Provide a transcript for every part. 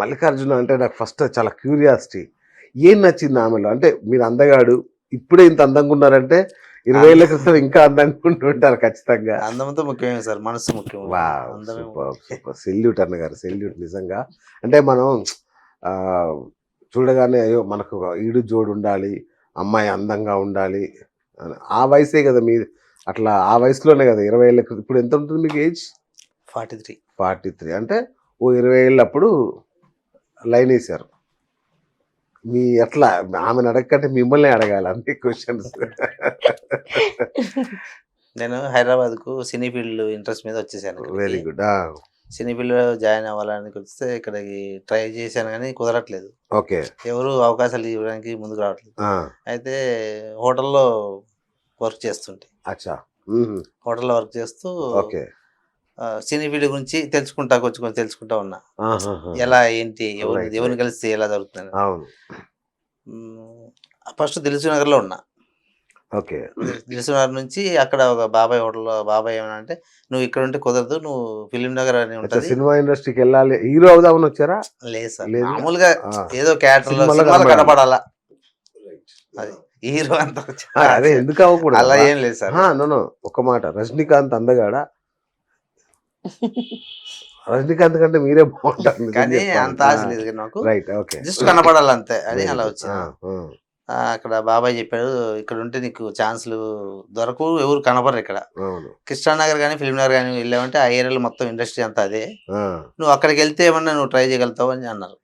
మల్లికార్జున అంటే నాకు ఫస్ట్ చాలా క్యూరియాసిటీ. ఏం నచ్చింది ఆమెలో? అంటే మీరు అందగాడు ఇప్పుడే ఇంత అందంగా ఉన్నారంటే ఇరవై ఏళ్ళ క్రితం ఇంకా అందంగా ఉంటుంటారు ఖచ్చితంగా. అందమంతా ముఖ్యమే సార్ మనసు ముఖ్యం. సెల్యూట్ అన్నగారు సెల్యూట్ నిజంగా. అంటే మనం చూడగానే అయ్యో మనకు ఈడు జోడు ఉండాలి అమ్మాయి అందంగా ఉండాలి. ఆ వయసే కదా మీ అట్లా ఆ వయసులోనే కదా ఇరవై ఏళ్ళ ఇప్పుడు ఎంత ఉంటుంది మీకు age? Forty three. Forty three. అంటే ఓ ఇరవై ఏళ్ళప్పుడు లైన్ వేశారు. మీ ఎట్లా? ఆమెను అడగకంటే మిమ్మల్ని అడగాలి అన్ని క్వశ్చన్స్ నేను హైదరాబాద్కు సినీ ఫీల్డ్ ఇంట్రెస్ట్ మీద వచ్చేసాను. వెరీ గుడ్ సినీ ఫీల్డ్లో జాయిన్ అవ్వాలని వస్తే ఇక్కడికి ట్రై చేశాను కానీ కుదరట్లేదు. ఓకే. ఎవరు అవకాశాలు ఇవ్వడానికి ముందుకు రావట్లేదు. అయితే హోటల్లో వర్క్ చేస్తుంటే. అచ్చా. హోటల్లో వర్క్ చేస్తూ ఓకే. సినీ ఫీల్డ్ గురించి తెలుసుకుంటా కొంచెం కొంచెం తెలుసుకుంటా ఉన్నా. ఎలా ఏంటి ఎవరు ఎవరిని. కలిస్తే ఎలా జరుగుతుంది అవును. ఫస్ట్ దిల్సు నగర్లో ఉన్నా. ఓకే. దిల్సు నగర్ నుంచి అక్కడ ఒక బాబాయ్ హోటల్లో బాబాయ్ ఏమన్నా అంటే నువ్వు ఇక్కడ ఉంటే కుదరదు నువ్వు ఫిలిం నగర్ అని ఉంటది. సినిమా ఇండస్ట్రీకి వెళ్ళాలి. హీరో అవుదామని వచ్చారా? లేదు సార్. లేదు. మామూలుగా. ఏదో క్యారెక్టర్. కనపడాలా అది హీరో అంత అదే ఎందుకు అవ్వకూడదు? అలా ఏం లేదు సార్. నో నో ఒక మాట. రజనీకాంత్ అందగాడా? రజనీకాంత్ కంటే మీరే బాగుంటారు కానీ అంత ఆశ లేదు నాకు. రైట్ ఓకే జస్ట్ కనపడాలి అంతే అని అలా వచ్చింది. అక్కడ బాబాయ్ చెప్పాడు ఇక్కడ ఉంటే నీకు ఛాన్సులు దొరకు ఎవరు కనపడరు ఇక్కడ. కృష్ణానగర్ కానీ ఫిల్మ్ నగర్ కానీ వెళ్ళామంటే ఆ ఏరియాలో మొత్తం ఇండస్ట్రీ అంతా అదే. నువ్వు అక్కడికి వెళ్తే ఏమన్నా నువ్వు ట్రై చేయగలుగుతావు అని అన్నారు.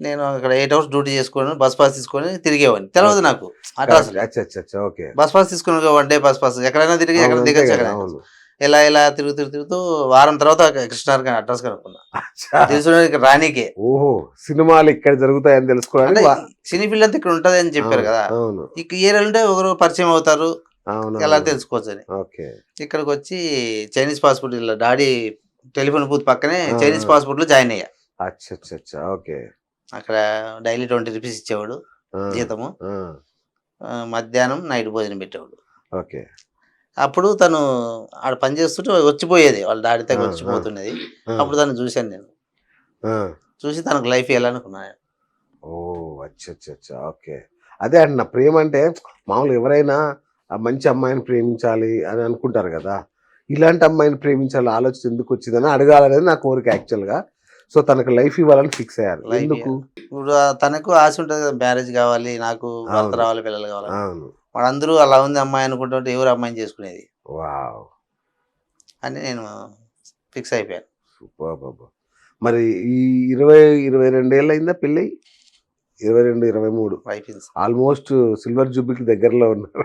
నేను అక్కడ ఎయిట్ అవర్స్ డ్యూటీ చేసుకొని బస్ పాస్ తీసుకొని తిరిగేవాడిని. తెలియదు నాకు. ఓకే బస్ పాస్ తీసుకుని వన్ డే బస్ పాస్. ఎక్కడైనా తిరిగి ఎక్కడ దిగచ్చు. ఇలా ఇలా తిరుగు తిరుగు తిరుగుతూ వారం తర్వాత కృష్ణానగర్ కానీ అడ్రస్ కనుక్కున్నా. తెలుసు రానీకే ఓహో సినిమాలు ఇక్కడ జరుగుతాయని వా- సినీ ఫీల్డ్ అంతా ఇక్కడ ఉంటది అని చెప్పారు కదా. ఇక ఏరియాలు ఉంటే ఒకరు పరిచయం అవుతారు. ఎలా. తెలుసుకోవచ్చు అని ఓకే. ఇక్కడికి వచ్చి చైనీస్ పాస్పోర్ట్ ఇలా డాడీ టెలిఫోన్ బూత్ పక్కనే చైనీస్. పాస్పోర్ట్లో జాయిన్ అయ్యా. అచ్చా అచ్చా అచ్చా ఓకే. అక్కడ డైలీ ట్వంటీ రూపీస్ ఇచ్చేవాడు జీతము. మధ్యాహ్నం నైట్ భోజనం పెట్టేవాడు. ఓకే. అప్పుడు తను ఆడ పని చేస్తుంటే వచ్చిపోయేది. వాళ్ళ డాడీ దగ్గర. వచ్చిపోతున్నది. అప్పుడు తను చూశాను నేను. చూసి తనకు లైఫ్ ఇవ్వాలనుకున్నాను ఓ అచ్చా అచ్చా ఓకే. అదే అంటున్నా ప్రేమ అంటే మామూలు ఎవరైనా మంచి అమ్మాయిని ప్రేమించాలి అని అనుకుంటారు కదా. ఇలాంటి అమ్మాయిని ప్రేమించాలి ఆలోచన ఎందుకు వచ్చిందని అడగాలనేది నా కోరిక యాక్చువల్గా. సో తనకు లైఫ్ ఇవ్వాలని ఫిక్స్ అయ్యారు. ఎందుకు? ఇప్పుడు తనకు ఆశ ఉంటుంది కదా మ్యారేజ్ కావాలి నాకు భర్త. రావాలి పిల్లలు కావాలి. అవును. వాళ్ళందరూ అలా ఉంది అమ్మాయి అనుకుంటుంటే ఎవరు అమ్మాయిని చేసుకునేది? వావ్. అని నేను ఫిక్స్ అయిపోయాను. సూపర్ బాబా. మరి ఈ ఇరవై ఇరవై రెండేళ్ళు అయిందా పెళ్ళి? ఇరవై రెండు ఇరవై మూడు. అయిపోయింది ఆల్మోస్ట్ సిల్వర్ జూబ్లీకి దగ్గరలో ఉన్నారు.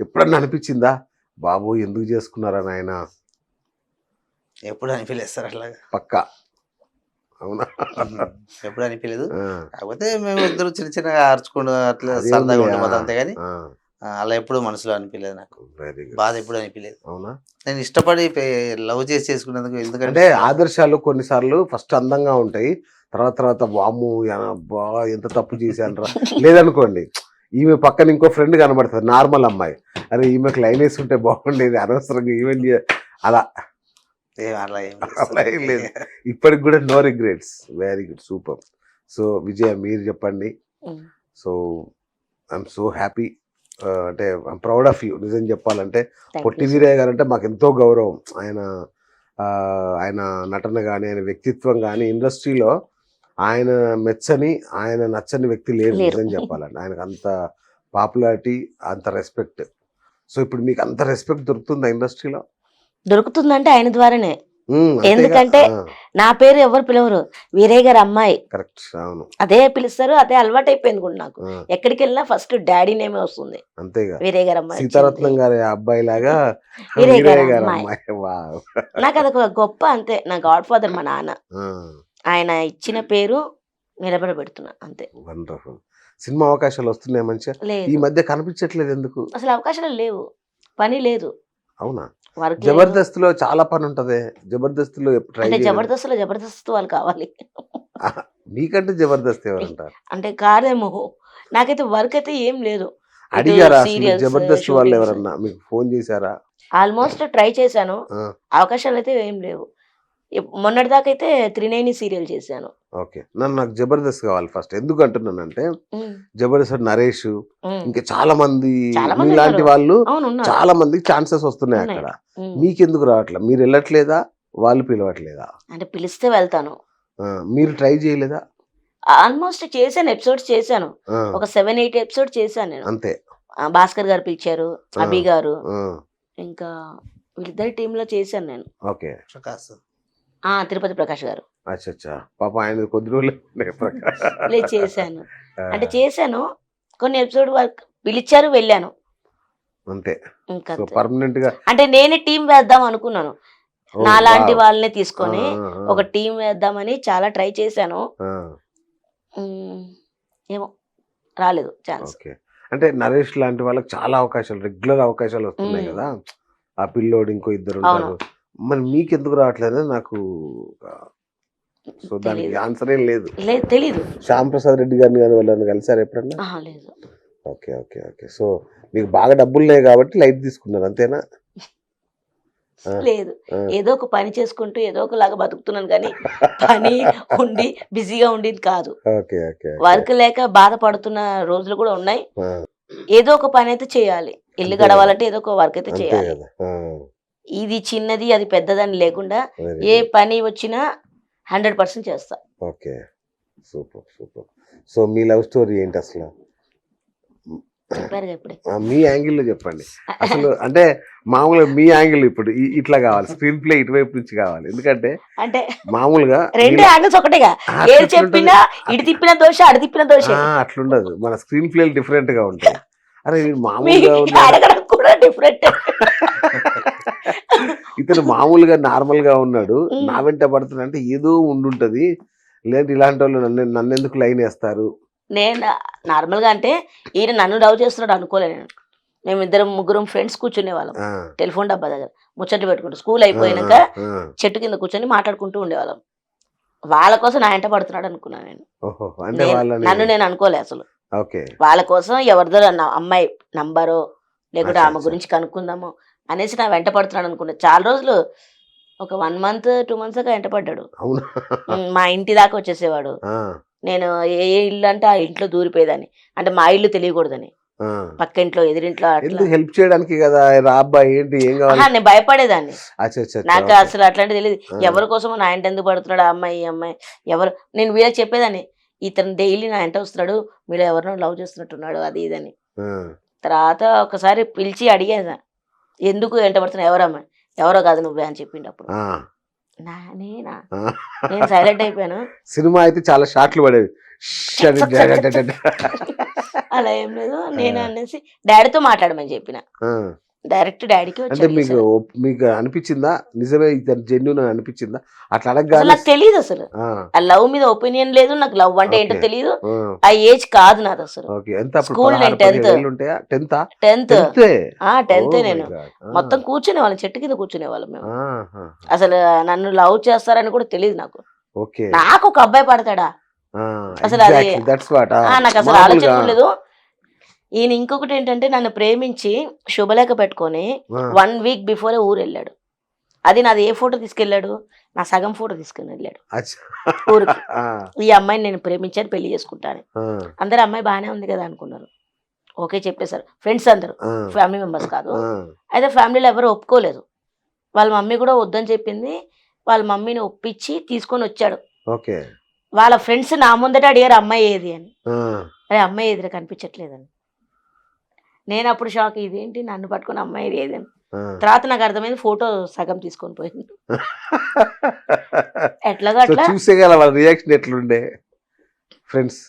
ఎప్పుడన్నా అనిపించిందా? బాబు ఎందుకు చేసుకున్నారా నాయన? ఎప్పుడు అనిపించలేదు సార్ అట్లాగా. పక్కా. అవునా? ఎప్పుడు అనిపించలేదు కాకపోతే మేము ఇద్దరు చిన్న చిన్నగా ఆర్చుకుంటూ అట్లా సరదాగా అంతే కానీ అలా ఎప్పుడు మనసులో అనిపించలేదు నాకు. బాధ ఎప్పుడు అనిపించలేదు అవునా? నేను ఇష్టపడి లవ్ చేసి చేసుకున్నందుకు అంటే ఎందుకంటే ఆదర్శాలు కొన్నిసార్లు ఫస్ట్ అందంగా ఉంటాయి. తర్వాత తర్వాత వాము బా ఎంత తప్పు చేశానరా. లేదనుకోండి ఈమె పక్కన ఇంకో ఫ్రెండ్ కనబడుతుంది నార్మల్ అమ్మాయి. అరే ఈమెకు లైన్ వేసి ఉంటే బాగుండేది అనవసరంగా ఈవెన్ అలా. అలా ఏం లేదు అలా ఏం లేదు. ఇప్పటికి కూడా no regrets. Very good super so Vijaya మీరు చెప్పండి. సో ఐఎమ్ సో హ్యాపీ అంటే ఐమ్ ప్రౌడ్ ఆఫ్ యూ నిజం చెప్పాలంటే పొట్టి. వీరయ్య గారు అంటే మాకు ఎంతో గౌరవం. ఆయన ఆయన నటన కానీ ఆయన వ్యక్తిత్వం కానీ ఇండస్ట్రీలో ఆయన మెచ్చని ఆయన నచ్చని వ్యక్తి లేరు. లేరు. నిజం చెప్పాలంటే. ఆయనకు అంత పాపులారిటీ అంత రెస్పెక్ట్ సో ఇప్పుడు మీకు అంత రెస్పెక్ట్ దొరుకుతుందా ఇండస్ట్రీలో? దొరుకుతుందంటే ఆయన ద్వారానే. ఎందుకంటే నా పేరు ఎవరు పిలవరు. వీరయ్య గారి అమ్మాయి. అదే పిలుస్తారు అదే అలవాటు అయిపోయింది కూడా నాకు. ఎక్కడికి వెళ్ళినా ఫస్ట్ డాడీ నేమే వస్తుంది. వీరయ్య గారి అమ్మాయి సీతారత్నం వచ్చింది. గారి అబ్బాయి లాగా వీరయ్య గారి అమ్మాయి. నాకు అదొక గొప్ప అంతే. నా గాడ్ ఫాదర్ మా నాన్న. ఆయన ఇచ్చిన పేరు నిలబడబెడుతున్నా అంతే. వండర్ఫుల్. సినిమా అవకాశాలు వస్తున్నాయి మంచిగా? ఈ మధ్య కనిపించట్లేదు ఎందుకు? అసలు అవకాశాలు లేవు. పని లేదు. అవునా? జబర్దస్త్లో చాలా పని ఉంటది. జబర్దస్త్లో జబర్దస్త్లో జబర్దస్త్ వాళ్ళు కావాలి. మీకంటే జబర్దస్త్ ఎవరంటారు అంటే కాదేమో. నాకైతే వర్క్ అయితే ఏం లేదు. అడిగారా జబర్దస్త్ వాళ్ళు. ఎవరన్నా? మీకు ఫోన్ చేశారా? ఆల్మోస్ట్ ట్రై చేశాను. అవకాశాలు అయితే ఏం లేవు. మొన్నటిదాకా అయితే త్రినేని సీరియల్ చేశాను. ఓకే. నన్ను నాకు జబర్దస్త్ కావాలి ఫస్ట్. ఎందుకు అంటున్నానంటే జబర్దస్త్ నరేష్. ఇంకా చాలా మంది మంది ఉన్నారు. వాళ్ళు. చాలా మందికి ఛాన్సెస్ వస్తున్నాయి. అక్కడ. మీకెందుకు రావట్లేదు మీరు వెళ్ళట్లేదా? వాళ్ళు పిలవట్లేదా? అంటే పిలిస్తే వెళ్తాను. ఆ, మీరు ట్రై చేయలేదా? ఆల్మోస్ట్ చేశాను ఎపిసోడ్స్ చేశాను. ఒక సెవెన్ ఎయిట్ ఎపిసోడ్ చేశాను నేను. అంతే. భాస్కర్ గారు పిలిచారు. అభి గారు. ఇంకా వీళ్ళిద్దరి టీంలో చేశాను నేను. ఓకే. ప్రకాశ్. తిరుపతి ప్రకాష్ గారు. అచ్చా అచ్చా పాప ఆయన కొద్ది రోజులు చేశాను. అంటే చేశాను. కొన్ని ఎపిసోడ్ వరకు పిలిచారు వెళ్ళాను. అంతే. పర్మనెంట్గా అంటే నేనే టీం వేద్దాం అనుకున్నాను. నాలాంటి. వాళ్ళని తీసుకొని ఒక టీం వేద్దామని చాలా ట్రై చేశాను. ఏమో రాలేదు ఛాన్స్. అంటే నరేష్ లాంటి వాళ్ళకి చాలా అవకాశాలు రెగ్యులర్ అవకాశాలు వస్తున్నాయి. కదా. ఆ పిల్లోడు ఇంకో ఇద్దరు. ఉంటారు. మరి మీకు ఎందుకు రావట్లేదు నాకు సో దానికి. ఆన్సర్ ఏం లేదు. లేదు తెలీదు. శ్యామ్ ప్రసాద్ రెడ్డి గారిని కానీ వాళ్ళని కలిసారు ఎప్పుడన్నా? లేదు. Okay okay okay. సో మీకు బాగా డబ్బులు లేవు కాబట్టి లైట్ తీసుకున్నారు అంతేనా. లేదు. ఏదో ఒక పని చేసుకుంటూ ఏదో ఒకలాగా బతుకుతున్నాను కానీ పని ఉండి బిజీగా ఉండేది కాదు. Okay okay okay. వర్క్ లేక బాధపడుతున్న రోజులు కూడా ఉన్నాయి. ఏదో ఒక పని అయితే చేయాలి. ఇల్లు గడవాలంటే ఏదో ఒక వర్క్ అయితే చేయాలి. ఇది చిన్నది అది పెద్దదని లేకుండా ఏ. పని వచ్చినా హండ్రెడ్ పర్సెంట్ చేస్తా. ఓకే. Super super. సో మీ లవ్ స్టోరీ ఏంటి అసలు? మీ యాంగిల్లో చెప్పండి. అసలు అంటే మామూలుగా మీ యాంగిల్ ఇప్పుడు ఇట్లా కావాలి స్క్రీన్ ప్లే ఇటువైపు నుంచి కావాలి. ఎందుకంటే అంటే మామూలుగా రెండు యాంగిల్స్ ఒకటేగా. ఏది. చెప్పినా ఇటు తిప్పిన దోష అటు తిప్పిన దోష. అట్లుండదు. మన స్క్రీన్ ప్లేలు డిఫరెంట్గా ఉంటాయి. అరే మామూలుగా డిఫరెంట్ ఇతను మామూలుగా నార్మల్గా ఉన్నాడు. నా వెంట పడుతున్నా అంటే ఏదో ఉండుంటది. లేదంటే ఇలాంటి వాళ్ళు నన్ను నన్ను ఎందుకు లైన్ వేస్తారు? నేను నార్మల్గా అంటే ఈయన నన్ను లవ్ చేస్తున్నాడు అనుకోలే నేను. మేము ఇద్దరం ముగ్గురం ఫ్రెండ్స్ కూర్చునే వాళ్ళం. టెలిఫోన్ డబ్బా దగ్గర. ముచ్చట్లు పెట్టుకుంటూ స్కూల్ ఆ. చెట్టు కింద కూర్చొని మాట్లాడుకుంటూ ఉండేవాళ్ళం. వాళ్ళ కోసం నా ఎంట పడుతున్నాడు అనుకున్నాను నేను. నన్ను నేను అనుకోలే అసలు. వాళ్ళ కోసం ఎవరిదో అమ్మాయి నంబరో లేకుంటే ఆమె. గురించి కనుక్కుందాము అనేసి నా వెంట పడుతున్నాడు అనుకున్నా. చాలా రోజులు ఒక వన్ మంత్ టూ మంత్స్ దాకా వెంట పడ్డాడు. మా ఇంటి దాకా వచ్చేసేవాడు. నేను ఏ ఏ ఇల్లు అంటే ఆ ఇంట్లో దూరిపోయేదాన్ని. అంటే మా ఇల్లు తెలియకూడదని. పక్క ఇంట్లో ఎదిరింట్లో హెల్ప్ చేయడానికి కదా? అబ్బాయి ఏంటి ఏం కావాలి? ఆహా, నేను భయపడేదాన్ని. నాకు. అసలు అట్లాంటి తెలియదు. ఎవరి కోసం నా ఇంట ఎందుకు పడుతున్నాడు ఆ అమ్మాయి ఈ అమ్మాయి ఎవరు? నేను వీళ్ళకి చెప్పేదాన్ని. ఇతను డైలీ నా ఇంట వస్తున్నాడు. మీరు ఎవరినో లవ్ చేస్తున్నట్టున్నాడు అది ఇదని తర్వాత ఒకసారి పిలిచి అడిగేదా ఎందుకు ఎంట పడుతున్నావు ఎవరమ్మా ఎవరో కాదు నువ్వే అని చెప్పిండు అప్పుడు నేనా. నేను సైలెంట్ అయిపోయాను. సినిమా అయితే చాలా పడేవి. డడ్ డడ్. అలా ఏం లేదు. నేను అనేసి డాడీతో మాట్లాడమని చెప్పిన. డైరెక్ట్ డాడీకి అంటే మీకు మీకు అనిపించిందా? నిజమే ఇతను జెన్యున్ అని అనిపించిందా? అట్లా అసలు అడగగానే నాకు తెలియదు అసలు. ఆ, లవ్ మీద ఒపీనియన్ లేదు నాకు లవ్ అంటే ఏంటో. తెలియదు ఆ, ఏజ్ కాదు నాది అసలు. ఉంటాయా? Tenth tenth. టెన్త్ ఆ టెన్త్ నేను. మొత్తం కూర్చునే వాళ్ళం చెట్టు కింద కూర్చునే వాళ్ళం మేము. అసలు నన్ను లవ్ చేస్తారని కూడా తెలియదు నాకు. ఓకే. నాకు ఒక అబ్బాయి పడతాడా? అసలు అది- దట్స్ వాట్ ఆ, నాకు అసలు ఆలోచన లేదు. ఈయన ఇంకొకటి ఏంటంటే నన్ను ప్రేమించి శుభలేఖ పెట్టుకొని వన్ వీక్ బిఫోరే ఊరు వెళ్ళాడు అది నాది ఏ ఫోటో తీసుకెళ్ళాడు? నా సగం ఫోటో తీసుకుని వెళ్ళాడు. ఊరికి. ఈ అమ్మాయిని నేను ప్రేమించాను పెళ్ళి చేసుకుంటాను. అందరు అమ్మాయి బాగానే ఉంది కదా అనుకున్నారు. ఓకే చెప్పేశారు. ఫ్రెండ్స్ అందరు. ఫ్యామిలీ మెంబర్స్ కాదు. అయితే ఫ్యామిలీలో ఎవరు ఒప్పుకోలేదు. వాళ్ళ మమ్మీ కూడా వద్దని చెప్పింది. వాళ్ళ మమ్మీని ఒప్పించి తీసుకొని వచ్చాడు. వాళ్ళ ఫ్రెండ్స్ నా ముందట అడిగారు అమ్మాయి ఏది? అని. అరే అమ్మాయి ఎదురు కనిపించట్లేదని. నేను అప్పుడు షాక్ ఇదేంటి నన్ను పట్టుకుని అమ్మాయి ఏది తర్వాత నాకు అర్థమైంది ఫోటో సగం తీసుకొని పోయింది. ఎట్లాగా అట్లా. చూసే గల వాళ్ళ రియాక్షన్ ఎట్లుండే? ఫ్రెండ్స్.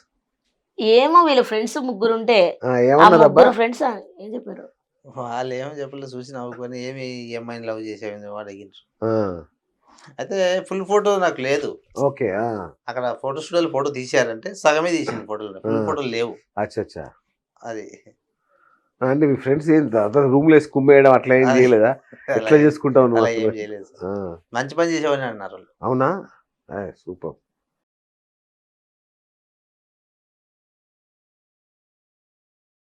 ఏమో వీళ్ళ ఫ్రెండ్స్ ముగ్గురు ఉంటే ముగ్గురు ఫ్రెండ్స్ ఏం చెప్పారు? వాళ్ళు ఏమో చెప్పలేదు చూసి నవ్వుకొని ఏమి అమ్మాయిని లవ్ చేసేవి వాడు అడిగిండ్రు. ఆ, అయితే ఫుల్ ఫోటో నాకు లేదు. ఓకే ఆ, అక్కడ ఫోటో స్టూడియోలో ఫోటో తీశారంటే సగమే తీసింది ఫోటోలు ఫుల్. ఫోటోలు లేవు. అచ్చా అచ్చా అది అంటే మీ ఫ్రెండ్స్ ఏం రూమ్లో వేసి కుమ్మేయడం అట్లా ఏం చేయలేదా? ఎట్లా చేసుకుంటావు నువ్వు మంచి పని చేసేవని అన్నారు అవునా? సూపర్.